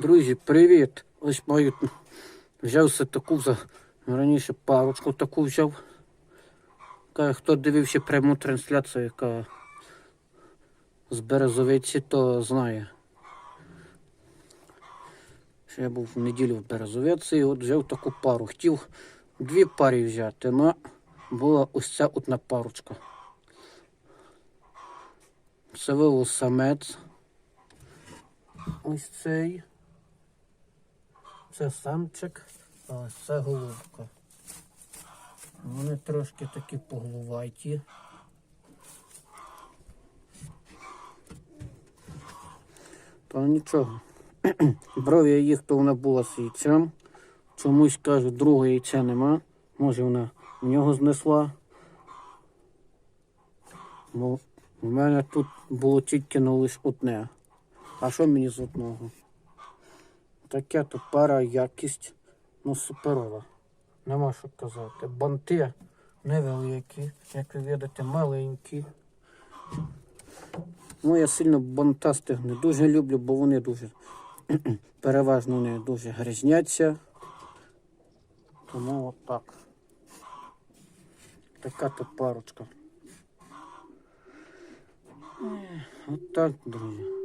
Друзі, привіт! Ось маю взявся таку за раніше парочку таку взяв. Хто дивився пряму трансляцію, яка з Березовиці, то знає. Що я був в неділю в Березовиці і от взяв таку пару. Хотів дві пари взяти, але була ось ця одна парочка. Це вивел самець. Ось цей. Це самчик, а це голубка. Вони трошки такі поглуваті. Та нічого. Бров'я їх то вона була з яйцем. Чомусь кажуть, другого яйця нема. Може вона в нього знесла. Бо в мене тут було тільки ну, лише одне. А що мені з одного? Таке то пара якість, ну суперова. Нема що казати. Банти невеликі, як ви видите, маленькі. Ну, я сильно бантастих не дуже люблю, бо вони дуже переважно вони дуже грізняться. Тому отак. Така то парочка. Отак, друзі.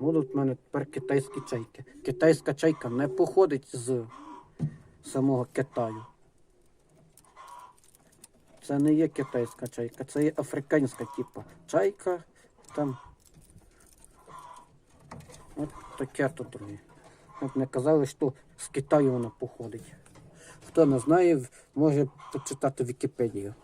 Будуть в мене тепер китайські чайки. Китайська чайка не походить з самого Китаю. Це не є китайська чайка, це є африканська типа чайка. Там. От таке тут друге. От не казали, що з Китаю вона походить. Хто не знає, може почитати Вікіпедію.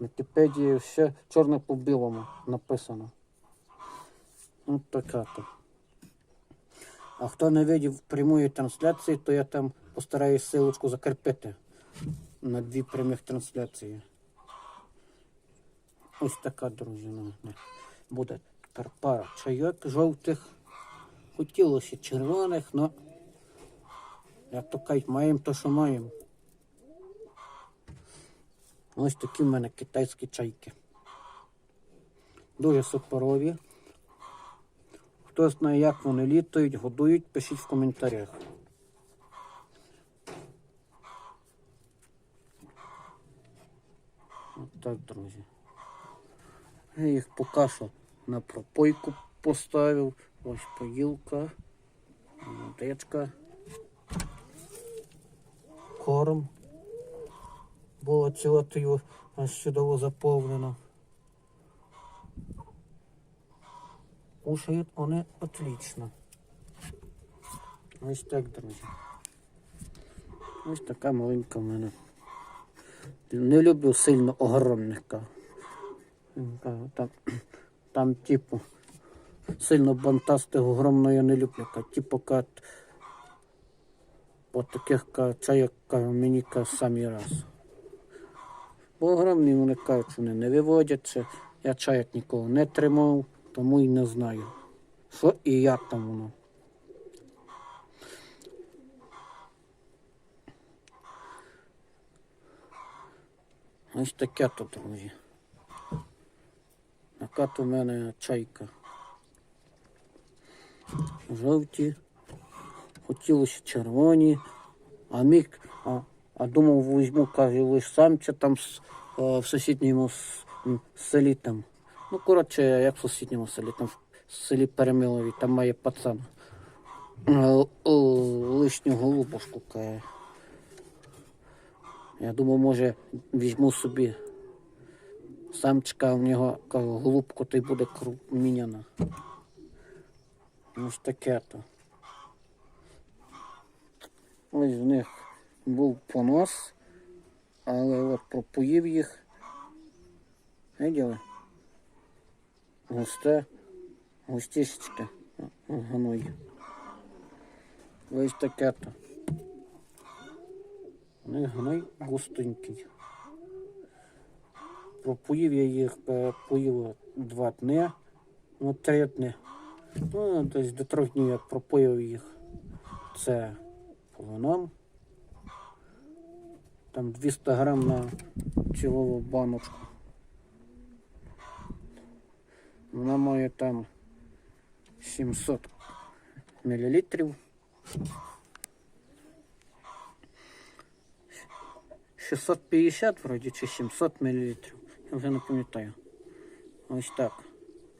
Вікіпедії все чорне по білому написано. От така то. А хто не видів прямої трансляції, то я там постараюсь силочку закріпити на дві прямих трансляції. Ось така, друзі, ну, буде тепер пара чайок жовтих. Хотілося червоних, але як то кажуть, маємо то, що маємо. Ось такі в мене китайські чайки. Дуже суперові. Хто знає, як вони літають, годують, пишіть в коментарях. От друзі. Я їх поки на пропойку поставив. Ось поїлка, водичка, корм. Було цілотою аж чудово заповнено. Кушають вони отлично. Ось так, друзі. Ось така маленька в мене. Не люблю сильно огромних кав. Кажу, Там, типу, сильно бантастих огромно я не люблю. Типу, ка, по таких ка, мені самі раз. Бо огромні вони кажуть, вони не виводяться. Я чайок ніколи не тримав, тому і не знаю. Що і як там воно. Ось таке тут, друзі. Така то в мене чайка. Жовті. Хотілося червоні. А міг, а, а думав, візьму, каже, лиш самця там е, в сусідньому селі там. Ну, коротше, як в сусідньому селі, там в селі Перемилові, там має пацан. Е, Лишню голубушку каже. Я думав, може, візьму собі самчика, в нього кажу, голубку, то й буде міняна. Ось таке то. Ось в них був понос, але от пропоїв їх. Виділи? Густе, густішечки гной. Ось таке то. У них гной густенький. Пропоїв я їх, е, поїв два дні, ну три дні. Ну, десь до трьох днів я пропоїв їх. Це полоном. Там 200 грам на цілову баночку. Вона має там 700 мл. 650 вроді чи 700 мл. Я вже не пам'ятаю. Ось так.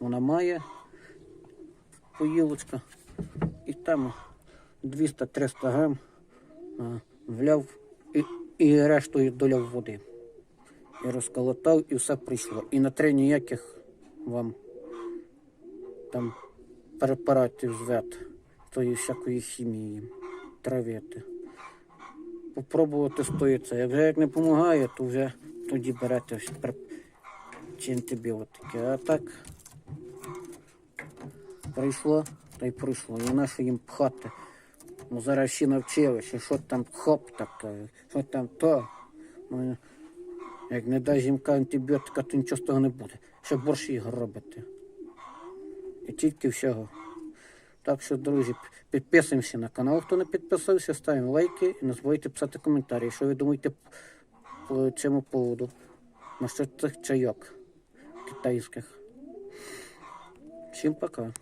Вона має поїлочка. І там 200-300 грам вляв і, і рештою доляв води. І розколотав, і все прийшло. І на три ніяких вам там препаратів звет, тої всякої хімії, травити. Попробувати стоїться. Як вже як не допомагає, то вже тоді берете чи антибіотики. А так прийшло, та й прийшло. І нащо їм пхати. Ну зараз всі навчилися, що там хоп таке, що там то. Ну, як не дай жінка антибіотика, то нічого з того не буде. Ще борщ їх робити. І тільки всього. Так що, друзі, підписуємося на канал. Хто не підписався, ставимо лайки і не забувайте писати коментарі, що ви думаєте по цьому поводу. Насчет цих чайок китайських. Всім пока.